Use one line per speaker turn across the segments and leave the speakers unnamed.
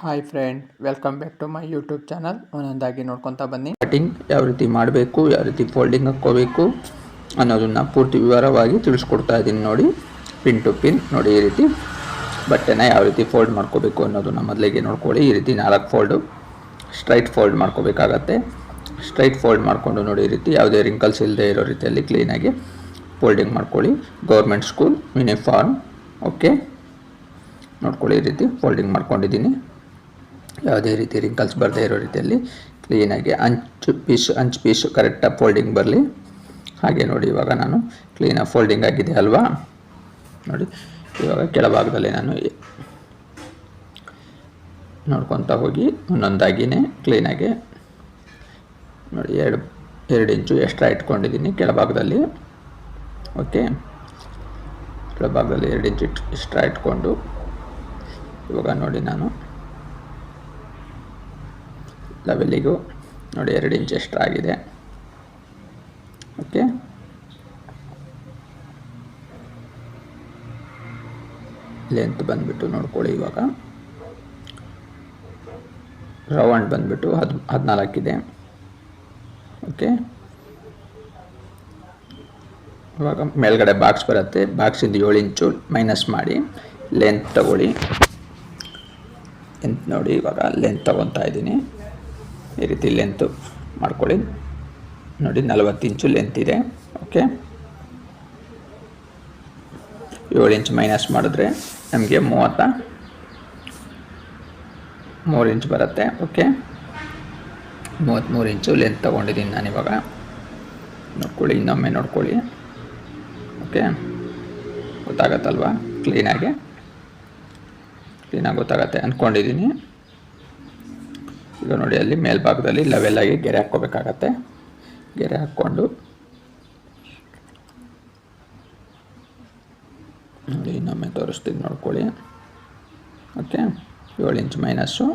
Hi friend welcome back to my YouTube channel ಒಂದೊಂದಾಗಿ ನೋಡ್ಕೊತಾ ಬನ್ನಿ.
ಕಟಿಂಗ್ ಯಾವ ರೀತಿ ಮಾಡಬೇಕು, ಯಾವ ರೀತಿ ಫೋಲ್ಡಿಂಗ್ ಹಾಕ್ಕೋಬೇಕು ಅನ್ನೋದನ್ನು ಪೂರ್ತಿ ವಿವರವಾಗಿ ತಿಳಿಸ್ಕೊಡ್ತಾ ಇದ್ದೀನಿ ನೋಡಿ. ಪಿನ್ ಟು ಪಿನ್ ನೋಡಿ ಈ ರೀತಿ ಬಟ್ಟೆನ ಯಾವ ರೀತಿ ಫೋಲ್ಡ್ ಮಾಡ್ಕೋಬೇಕು ಅನ್ನೋದನ್ನು ಮೊದಲಿಗೆ ನೋಡ್ಕೊಳ್ಳಿ. ಈ ರೀತಿ ನಾಲ್ಕು ಫೋಲ್ಡು ಸ್ಟ್ರೈಟ್ ಫೋಲ್ಡ್ ಮಾಡ್ಕೋಬೇಕಾಗತ್ತೆ. ಸ್ಟ್ರೈಟ್ ಫೋಲ್ಡ್ ಮಾಡಿಕೊಂಡು ನೋಡಿ ಈ ರೀತಿ ಯಾವುದೇ ರಿಂಕಲ್ಸ್ ಇಲ್ಲದೆ ಇರೋ ರೀತಿಯಲ್ಲಿ ಕ್ಲೀನಾಗಿ ಫೋಲ್ಡಿಂಗ್ ಮಾಡ್ಕೊಳ್ಳಿ. ಗೌರ್ಮೆಂಟ್ ಸ್ಕೂಲ್ ಯೂನಿಫಾರ್ಮ್ ಓಕೆ ನೋಡ್ಕೊಳ್ಳಿ ಈ ರೀತಿ ಫೋಲ್ಡಿಂಗ್ ಮಾಡ್ಕೊಂಡಿದ್ದೀನಿ. ಯಾವುದೇ ರೀತಿ ರಿಂಕಲ್ಸ್ ಬರದೇ ಇರೋ ರೀತಿಯಲ್ಲಿ ಕ್ಲೀನಾಗಿ ಅಂಚು ಪೀಸ್ ಅಂಚು ಪೀಸು ಕರೆಕ್ಟಾಗಿ ಫೋಲ್ಡಿಂಗ್ ಬರಲಿ. ಹಾಗೆ ನೋಡಿ ಇವಾಗ ನಾನು ಕ್ಲೀನಾಗಿ ಫೋಲ್ಡಿಂಗ್ ಆಗಿದೆ ಅಲ್ವಾ? ನೋಡಿ, ಇವಾಗ ಕೆಳಭಾಗದಲ್ಲಿ ನಾನು ನೋಡ್ಕೊತಾ ಹೋಗಿ ಒಂದೊಂದಾಗಿನೇ ಕ್ಲೀನಾಗಿ ನೋಡಿ ಎರಡು ಎರಡು ಇಂಚು ಎಕ್ಸ್ಟ್ರಾ ಇಟ್ಕೊಂಡಿದ್ದೀನಿ ಕೆಳಭಾಗದಲ್ಲಿ. ಓಕೆ ಕೆಳಭಾಗದಲ್ಲಿ ಎರಡು ಇಂಚು ಇಟ್ ಎಕ್ಸ್ಟ್ರಾ ಇಟ್ಕೊಂಡು ಇವಾಗ ನೋಡಿ ನಾನು ಲೆವೆಲ್ಲಿಗೂ ನೋಡಿ ಎರಡು ಇಂಚ್ ಎಷ್ಟು ಆಗಿದೆ. ಓಕೆ ಲೆಂತ್ ಬಂದುಬಿಟ್ಟು ನೋಡ್ಕೊಳ್ಳಿ ಇವಾಗ. ರೌಂಡ್ ಬಂದುಬಿಟ್ಟು ಹದ್ ಹದಿನಾಲ್ಕಿದೆ ಓಕೆ ಇವಾಗ ಮೇಲ್ಗಡೆ ಬಾಕ್ಸ್ ಬರುತ್ತೆ. ಬಾಕ್ಸಿಂದ ಏಳು ಇಂಚು ಮೈನಸ್ ಮಾಡಿ. ಲೆಂತ್ ತಗೊಳ್ಳಿ. ಲೆಂತ್ ನೋಡಿ ಇವಾಗ ಲೆಂತ್ ತಗೊತಾ ಇದ್ದೀನಿ. ಈ ರೀತಿ ಲೆಂತು ಮಾಡ್ಕೊಳ್ಳಿ. ನೋಡಿ, ನಲವತ್ತು ಇಂಚು ಲೆಂತ್ ಇದೆ. ಓಕೆ ಏಳು ಇಂಚ್ ಮೈನಸ್ ಮಾಡಿದ್ರೆ ನಮಗೆ ಮೂವತ್ತ ಮೂರು ಇಂಚ್ ಬರುತ್ತೆ. ಓಕೆ ಮೂವತ್ತ್ಮೂರು ಇಂಚು ಲೆಂತ್ ತೊಗೊಂಡಿದ್ದೀನಿ ನಾನಿವಾಗ ನೋಡ್ಕೊಳ್ಳಿ, ಇನ್ನೊಮ್ಮೆ ನೋಡ್ಕೊಳ್ಳಿ. ಓಕೆ ಗೊತ್ತಾಗತ್ತಲ್ವಾ? ಕ್ಲೀನಾಗಿ ಕ್ಲೀನಾಗಿ ಗೊತ್ತಾಗತ್ತೆ. ಅಂದ್ಕೊಂಡಿದ್ದೀನಿ ಈಗ ನೋಡಿ, ಅಲ್ಲಿ ಮೇಲ್ಭಾಗದಲ್ಲಿ ಲೆವೆಲಾಗಿ ಗೆರೆ ಹಾಕ್ಕೋಬೇಕಾಗತ್ತೆ. ಗೆರೆ ಹಾಕ್ಕೊಂಡು. ಇನ್ನೊಮ್ಮೆ ತೋರಿಸ್ತೀನಿ ನೋಡ್ಕೊಳ್ಳಿ. ಓಕೆ ಏಳು ಇಂಚ್ ಮೈನಸ್ಸು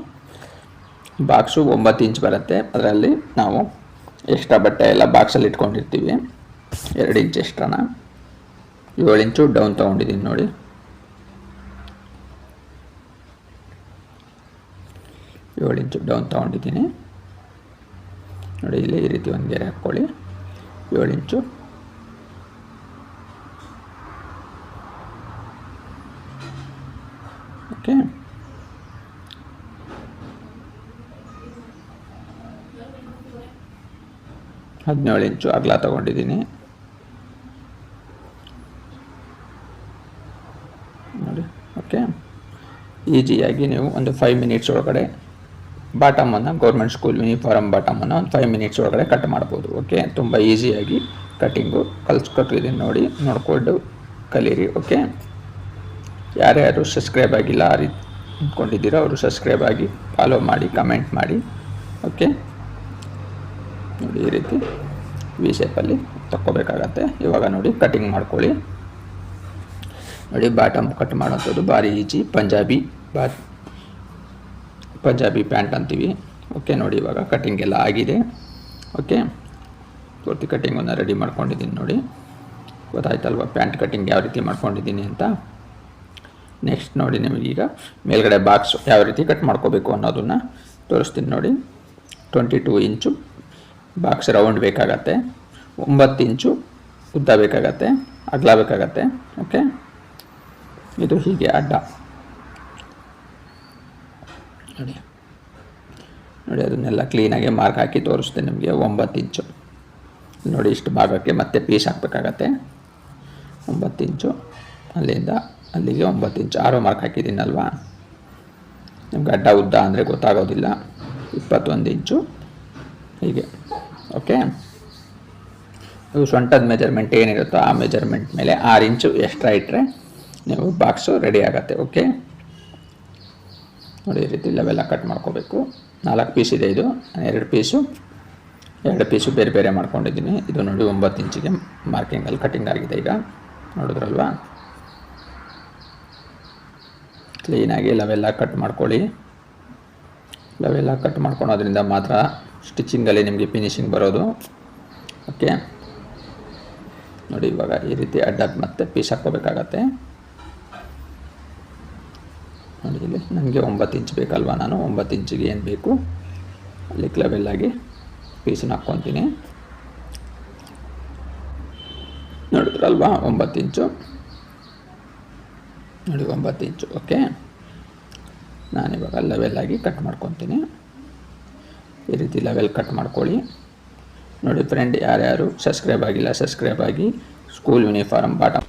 ಬಾಕ್ಸು ಒಂಬತ್ತು ಇಂಚ್ ಬರುತ್ತೆ. ಅದರಲ್ಲಿ ನಾವು ಎಕ್ಸ್ಟ್ರಾ ಬಟ್ಟೆ ಎಲ್ಲ ಬಾಕ್ಸಲ್ಲಿ ಇಟ್ಕೊಂಡಿರ್ತೀವಿ. ಎರಡು ಇಂಚ್ ಎಕ್ಸ್ಟ್ರಾನ ಏಳು ಇಂಚು ಡೌನ್ ತೊಗೊಂಡಿದ್ದೀನಿ ನೋಡಿ. ಏಳು ಇಂಚು ಡೌನ್ ತೊಗೊಂಡಿದ್ದೀನಿ. ನೋಡಿ, ಇಲ್ಲಿ ಈ ರೀತಿ ಒಂದು ಗೆರೆ ಹಾಕ್ಕೊಳ್ಳಿ. ಏಳು ಇಂಚು. ಓಕೆ. ಹದಿನೇಳು ಇಂಚು ಅಗಲ ತಗೊಂಡಿದ್ದೀನಿ. ನೋಡಿ, ಓಕೆ. ಈಸಿಯಾಗಿ ನೀವು ಒಂದು ಫೈವ್ ಮಿನಿಟ್ಸ್ ಒಳಗಡೆ ಬಾಟಮನ್ನು, ಗೌರ್ಮೆಂಟ್ ಸ್ಕೂಲ್ ಯೂನಿಫಾರ್ಮ್ ಬಾಟಮನ್ನು ಒಂದು ಫೈವ್ ಮಿನಿಟ್ಸ್ ಒಳಗಡೆ ಕಟ್ ಮಾಡ್ಬೋದು. ಓಕೆ ತುಂಬ ಈಸಿಯಾಗಿ ಕಟ್ಟಿಂಗು ಕಲಿಸ್ಕೊಟ್ಟಿದ್ದೀನಿ ನೋಡಿ, ನೋಡಿಕೊಂಡು ಕಲೀರಿ. ಓಕೆ ಯಾರ್ಯಾರು ಸಬ್ಸ್ಕ್ರೈಬ್ ಆಗಿಲ್ಲ, ಆ ರೀತಿ ಅಂದ್ಕೊಂಡಿದ್ದೀರೋ ಅವರು ಸಬ್ಸ್ಕ್ರೈಬ್ ಆಗಿ ಫಾಲೋ ಮಾಡಿ ಕಮೆಂಟ್ ಮಾಡಿ. ಓಕೆ ನೋಡಿ ಈ ರೀತಿ ವಿ ಶೇಪಲ್ಲಿ ತಕ್ಕೋಬೇಕಾಗತ್ತೆ. ಇವಾಗ ನೋಡಿ ಕಟಿಂಗ್ ಮಾಡ್ಕೊಳ್ಳಿ. ನೋಡಿ ಬಾಟಮ್ ಕಟ್ ಮಾಡೋಂಥದ್ದು ಭಾರಿ ಈಜಿ ಪಂಜಾಬಿ ಬಾ ಪಂಜಾಬಿ ಪ್ಯಾಂಟ್ ಅಂತೀವಿ. ಓಕೆ ನೋಡಿ ಇವಾಗ ಕಟಿಂಗ್ ಎಲ್ಲ ಆಗಿದೆ. ಓಕೆ ಪೂರ್ತಿ ಕಟ್ಟಿಂಗನ್ನು ರೆಡಿ ಮಾಡ್ಕೊಂಡಿದ್ದೀನಿ ನೋಡಿ. ಗೊತ್ತಾಯ್ತಲ್ವ ಪ್ಯಾಂಟ್ ಕಟ್ಟಿಂಗ್ ಯಾವ ರೀತಿ ಮಾಡ್ಕೊಂಡಿದ್ದೀನಿ ಅಂತ. ನೆಕ್ಸ್ಟ್ ನೋಡಿ ನಿಮಗೀಗ ಮೇಲ್ಗಡೆ ಬಾಕ್ಸ್ ಯಾವ ರೀತಿ ಕಟ್ ಮಾಡ್ಕೋಬೇಕು ಅನ್ನೋದನ್ನು ತೋರಿಸ್ತೀನಿ ನೋಡಿ. Twenty two inch box round ಬೇಕಾಗತ್ತೆ. ಒಂಬತ್ತು ಇಂಚು ಉದ್ದ ಬೇಕಾಗತ್ತೆ. ಅಗಲ ಬೇಕಾಗತ್ತೆ. ಓಕೆ ಇದು ಹೀಗೆ ಅಡ್ಡ. ನೋಡಿ. ನೋಡಿ, ಅದನ್ನೆಲ್ಲ ಕ್ಲೀನಾಗಿ ಮಾರ್ಕ್ ಹಾಕಿ ತೋರಿಸ್ತೀನಿ ನಿಮಗೆ. ಒಂಬತ್ತು ಇಂಚು ನೋಡಿ, ಇಷ್ಟು ಭಾಗಕ್ಕೆ ಮತ್ತೆ ಪೀಸ್ ಹಾಕಬೇಕಾಗತ್ತೆ. ಒಂಬತ್ತು ಇಂಚು ಅಲ್ಲಿಂದ ಅಲ್ಲಿಗೆ ಒಂಬತ್ತು ಇಂಚು ಆರೋ ಮಾರ್ಕ್ ಹಾಕಿದ್ದೀನಲ್ವಾ? ನಿಮ್ಗೆ ಅಡ್ಡ ಉದ್ದ ಅಂದರೆ ಗೊತ್ತಾಗೋದಿಲ್ಲ. ಇಪ್ಪತ್ತೊಂದು ಇಂಚು ಹೀಗೆ. ಓಕೆ ನೀವು ಸೊಂಟದ ಮೆಜರ್ಮೆಂಟ್ ಏನಿರುತ್ತೋ ಆ ಮೆಜರ್ಮೆಂಟ್ ಮೇಲೆ ಆರು ಇಂಚು ಎಕ್ಸ್ಟ್ರಾ ಇಟ್ಟರೆ ನೀವು ಬಾಕ್ಸು ರೆಡಿ ಆಗುತ್ತೆ. ಓಕೆ ನೋಡಿ, ಈ ರೀತಿ ಲೆವೆಲ್ಲ ಕಟ್ ಮಾಡ್ಕೋಬೇಕು. ನಾಲ್ಕು ಪೀಸ್ ಇದೆ ಇದು. ಎರಡು ಪೀಸು ಎರಡು ಪೀಸು ಬೇರೆ ಬೇರೆ ಮಾಡ್ಕೊಂಡಿದ್ದೀನಿ. ಇದು ನೋಡಿ ಒಂಬತ್ತು ಇಂಚಿಗೆ ಮಾರ್ಕಿಂಗಲ್ಲಿ ಕಟ್ಟಿಂಗ್ ಆಗಿದೆ ಈಗ. ನೋಡಿದ್ರಲ್ವಾ? ಕ್ಲೀನಾಗಿ ಲೆವೆಲ್ಲ ಕಟ್ ಮಾಡ್ಕೊಳ್ಳಿ. ಲೆವೆಲ್ಲ ಕಟ್ ಮಾಡ್ಕೊಳೋದ್ರಿಂದ ಮಾತ್ರ ಸ್ಟಿಚಿಂಗಲ್ಲಿ ನಿಮಗೆ ಫಿನಿಶಿಂಗ್ ಬರೋದು. ಓಕೆ ನೋಡಿ, ಇವಾಗ ಈ ರೀತಿ ಅಡ್ಡ ಮತ್ತೆ ಪೀಸ್ ಹಾಕ್ಕೋಬೇಕಾಗತ್ತೆ ನೋಡಿ ಇಲ್ಲಿ ನನಗೆ ಒಂಬತ್ತು ಇಂಚ್ ಬೇಕಲ್ವಾ ನಾನು? ಒಂಬತ್ತು ಇಂಚಿಗೆ ಏನು ಬೇಕು? ಅಲ್ಲಿ ಲೆವೆಲ್ಲಾಗಿ ಪೀಸನ್ನ ಹಾಕ್ಕೊತೀನಿ. ನೋಡಿದ್ರಲ್ವಾ? ಒಂಬತ್ತು ಇಂಚು. ನೋಡಿ, ಒಂಬತ್ತು ಇಂಚು, ಓಕೆ. ನಾನಿವಾಗ ಲೆವೆಲ್ಲಾಗಿ ಕಟ್ ಮಾಡ್ಕೊತೀನಿ. ಈ ರೀತಿ ಲೆವೆಲ್ ಕಟ್ ಮಾಡ್ಕೊಳ್ಳಿ. ನೋಡಿ ಫ್ರೆಂಡ್ ಯಾರ್ಯಾರು ಸಬ್ಸ್ಕ್ರೈಬ್ ಆಗಿಲ್ಲ ಸಬ್ಸ್ಕ್ರೈಬ್ ಆಗಿ ಸ್ಕೂಲ್ ಯೂನಿಫಾರ್ಮ್ ಬಾಟಮ್